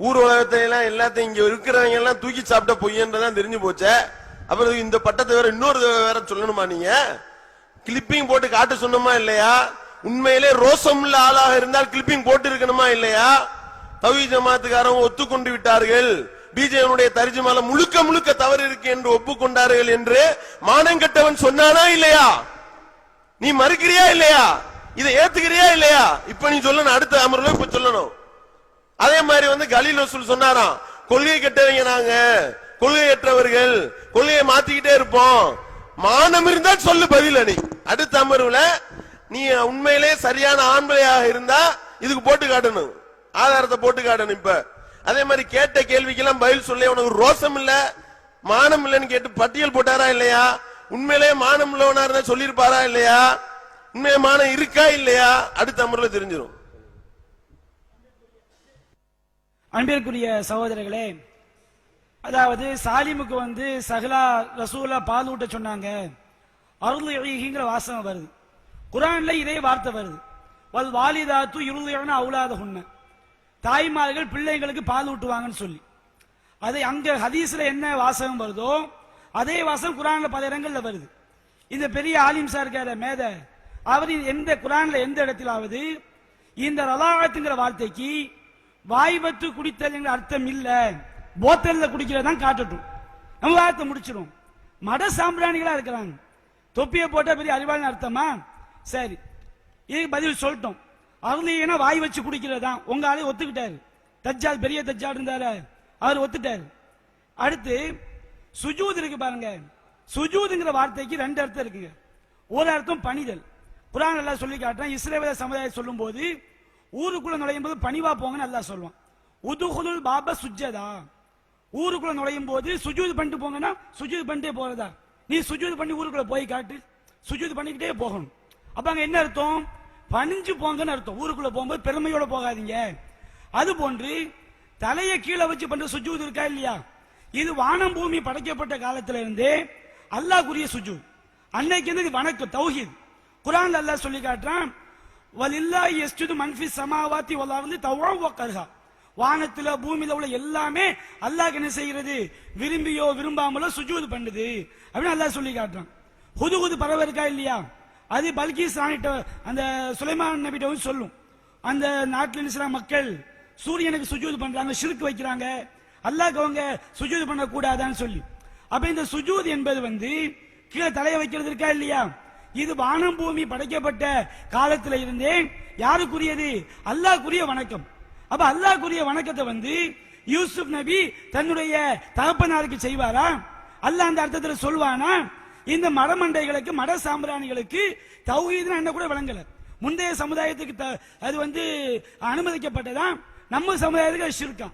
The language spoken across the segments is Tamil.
ஊர் உலகத்தை எல்லாம் எல்லாத்தையும் இங்க இருக்கிறவங்க எல்லாம் தூக்கி சாப்பிட்ட பொய்யன்றதான் தெரிஞ்சு போச்சே. அப்புறம் இந்த பட்டத்தை வேற இன்னொரு வேற சொல்லணுமா நீங்க? கிளிப்பிங் போட்டு காட்ட சொன்னோமா இல்லையா? உண்மையிலே ரோசம் உள்ள ஆளாக இருந்தால் கிளிப்பிங் போட்டு இருக்கணுமா இல்லையா? தவி ஜமாத்துக்காரங்க ஒத்துக்கொண்டு விட்டார்கள். பிஜேபியுடைய தரிஜுமால முழுக்க முழுக்க தவறு இருக்கு என்று ஒப்புக்கொண்டார்கள் என்று மானங்கட்டவன் சொன்னானா இல்லையா? நீ மறுக்கிறியா இல்லையா? இதை ஏத்துக்கிறியா இல்லையா? இப்ப நீ சொல்லணும் அடுத்த அமர்வு இப்ப சொல்லணும். அதே மாதிரி வந்து கலீல் ரசூல் சொன்னாராம் கொள்கை கெட்டவங்க நாங்க. கொள்கை கெட்டவர்கள். கொள்கையை மாத்திக்கிட்டே இருப்போம். மானம் இருந்தால் சொல்லு பதில் அணி. அடுத்த அமர்வுல நீ உண்மையிலே சரியான ஆண்பிளையாக இருந்தா இதுக்கு போட்டு காட்டணும். ஆதாரத்தை போட்டு காட்டணும் இப்ப. அதே மாதிரி கேட்ட கேள்விக்கெல்லாம் பதில் சொல்ல. உனக்கு ரோசம் இல்ல. மானம் இல்லைன்னு கேட்டு பட்டியல் போட்டாரா இல்லையா? உண்மையிலே மானம் உள்ளவனா இருந்தா சொல்லியிருப்பாரா இல்லையா? உண்மையிலே மானம் இருக்கா இல்லையா? அடுத்த அமர்வுல தெரிஞ்சிடும் அன்பிற்குரிய சகோதரர்களே அதாவது சாலிமுக்கு வந்து சஹலா ரசூலா பால் ஊட்ட சொன்னாங்க. அருள் எழுகிங்கிற வாசகம் வருது. குரான்ல இதே வார்த்தை வருது. வல் வாலிதாத்து இருளையான அவுலாத உண்மை தாய்மார்கள் பிள்ளைங்களுக்கு பால் ஊட்டுவாங்கன்னு சொல்லி. அது அங்க ஹதீஸ்ல என்ன வாசகம் வருதோ அதே வாசகம் குரான்ல பல இடங்கள்ல வருது. இந்த பெரிய ஆலிம் சார் இருக்கார மேத. அவர் எந்த குரான்ல எந்த இடத்திலாவது இந்த ரலாகத்துங்கிற வார்த்தைக்கு வாய்வத்து குடித்தல் என்ற அர்த்தம் இல்ல. போத்தல்ல குடிக்கிறதான் காட்டட்டும் நம்ம வார்த்தை முடிச்சிடும் மட சாம்பிராணிகளா இருக்கிறாங்க. தொப்பியை போட்டா பெரிய அறிவாளன் அர்த்தமா? சரி. இதுக்கு பதில் சொல்லிட்டோம். அருளியனா வாய் வச்சு குடிக்கிறதா உங்க ஆளே ஒத்துக்கிட்டாரு. தஜ்ஜால் பெரிய தஜ்ஜால் இருந்தாரு. அவர் ஒத்துட்டாரு. அடுத்து சுஜூத் இருக்கு பாருங்க. சுஜூதுங்கிற வார்த்தைக்கு ரெண்டு அர்த்தம் இருக்குங்க. ஒரு அர்த்தம் பணிதல். குரான் எல்லாம் சொல்லி காட்டுறேன். இஸ்ரேவேல சமுதாயம் சொல்லும் போது ஊருக்குள்ள நுழையும் போது பணிவா போங்கன்னு நல்லா சொல்லுவான். உதுகுலுல் பாப சுஜ்ஜதா. ஊருக்குள்ள நுழையும் போது சுஜூது பண்ணிட்டு போங்கன்னா சுஜூத் பண்ணிட்டே போறதா? நீ சுஜூது பண்ணி ஊருக்குள்ள போய் காட்டு. சுஜூத் பண்ணிக்கிட்டே போகணும். அப்ப அங்க என்ன அர்த்தம்? பணிஞ்சு போங்கன்னு அர்த்தம். ஊருக்குள்ள போகும்போது பெருமையோட போகாதீங்க. அது போன்று தலையை கீழே வச்சு பண்ற சுஜூத் இருக்கா இல்லையா? இது வானம் பூமி படைக்கப்பட்ட காலத்துல இருந்தே அல்லாஹ்க்குரிய சுஜூத் அன்னைக்கு வந்து வணக்கம் தௌஹீத். குரான் அல்லாஹ் சொல்லி காட்டுறான் வலில்லா எஸ்டுது மன்ஃபி சமாவாத்தி வல் வந்து தவ்அன் வ வானத்துல பூமியில உள்ள எல்லாமே அல்லாஹ் என்ன செய்கிறது விரும்பியோ விரும்பாமலோ சுஜூது பண்ணுது. அப்படின்னு அல்லாஹ் சொல்லி காட்டுறான். ஹுது ஹுது பறவை இருக்கா இல்லையா? அது பல்கிஸ் ராணிட்ட அந்த சுலைமான் நபிட்ட வந்து சொல்லும். அந்த நாட்டில் இருக்கிற மக்கள் சூரியனுக்கு சுஜூது பண்றாங்க சிறுக்கு வைக்கிறாங்க. அல்லாஹ் அவங்க சுஜூது பண்ண கூடாதான்னு சொல்லி. அப்ப இந்த சுஜூது என்பது வந்து கீழே தலையை வைக்கிறது இருக்கா இல்லையா? இது வானம் பூமி படைக்கப்பட்ட காலத்தில் இருந்தே யாருக்குரியது? அல்லாஹ்க்குரிய வணக்கம். அப்ப அல்லாஹ்க்குரிய வணக்கத்தை வந்து யூசுப் நபி தன்னுடைய தகப்பனாருக்கு செய்வாரா? அல்லாஹ் அந்த அர்த்தத்தில் சொல்வானா? இந்த மடமண்டைகளுக்கு மட சாம்பிராணிகளுக்கு தௌஹீதுன்னு என்ன கூட விளங்கல. முந்தைய சமுதாயத்துக்கு த- அது வந்து அனுமதிக்கப்பட்டதா? நம்ம சமுதாயத்துக்கு அது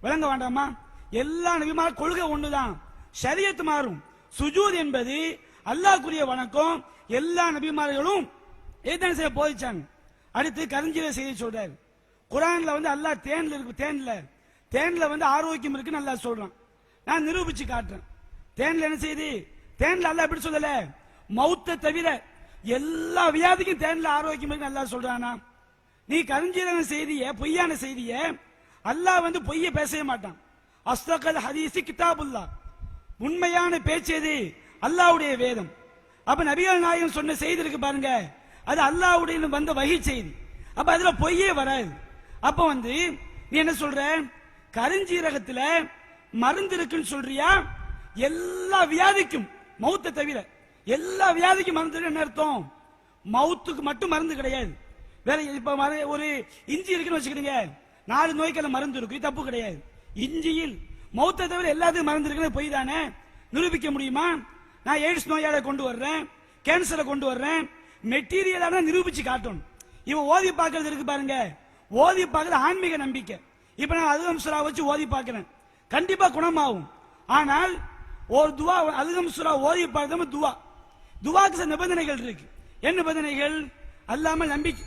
விளங்க வேண்டாமா? எல்லா நபிமார கொள்கை ஒண்ணுதான். ஷரியத் மாறும். சுஜூத் என்பது அல்லாஹ்க்குரிய வணக்கம். எல்லா நபிமார்களும் ஏதான செய்ய போதிச்சாங்க. அடுத்து கருஞ்சீர செய்தி சொல்றாரு. குரான்ல வந்து அல்லாஹ் தேன்ல இருக்கு தேன்ல. தேன்ல வந்து ஆரோக்கியம் இருக்குன்னு நல்லா சொல்றான். நான் நிரூபிச்சு காட்டுறேன். தேன்ல என்ன செய்தி தேன்ல அல்லாஹ் எப்படி சொல்லல? மௌத்த தவிர எல்லா வியாதிக்கும் தேன்ல ஆரோக்கியம் இருக்கு நல்லா சொல்றானா? நீ கருஞ்சீரக செய்திய பொய்யான செய்திய அல்லாஹ் வந்து பொய்ய பேசவே மாட்டான். அஸ்தகல் ஹதீசி கிதாபுல்லா. உண்மையான பேச்சு எது? அல்லாவுடைய வேதம். அப்ப நபிகள் நாயகம் சொன்ன செய்தி இருக்கு பாருங்க. அது அல்லாவுடைய வந்த வகை செய்தி. அப்ப அதுல பொய்யே வராது. அப்ப வந்து நீ என்ன சொல்ற? கருஞ்சீரகத்துல மருந்து இருக்குன்னு சொல்றியா? எல்லா வியாதிக்கும் மௌத்தை தவிர எல்லா வியாதிக்கும் மருந்து இருக்குன்னு என்ன அர்த்தம்? மவுத்துக்கு மட்டும் மருந்து கிடையாது. வேற இப்ப ஒரு இஞ்சி இருக்குன்னு வச்சுக்கிடுங்க. நாலு நோய்க்கு மருந்து இருக்கு தப்பு கிடையாது. இஞ்சியில் மௌத்தை தவிர எல்லாத்துக்கும் மருந்து இருக்குன்னு பொய் தானே? நிரூபிக்க முடியுமா? நான் எய்ட்ஸ் நோயாளை கொண்டு வர்றேன் கேன்சரை கொண்டு வர்றேன் மெட்டீரியலான நிரூபிச்சு காட்டணும். இவன் ஓதி பார்க்கறது இருக்கு பாருங்க. ஓதி பார்க்கறது ஆன்மீக நம்பிக்கை. இப்ப நான் அதுகம்சுரா வச்சு ஓதி பார்க்கிறேன். கண்டிப்பா குணமாகும். ஆனால் ஒரு துவா அதுகம்சுரா ஓதி பார்க்கறது துவா. துவாக்கு சில நிபந்தனைகள் இருக்கு. என்ன நிபந்தனைகள்? அல்லாமல் நம்பிக்கை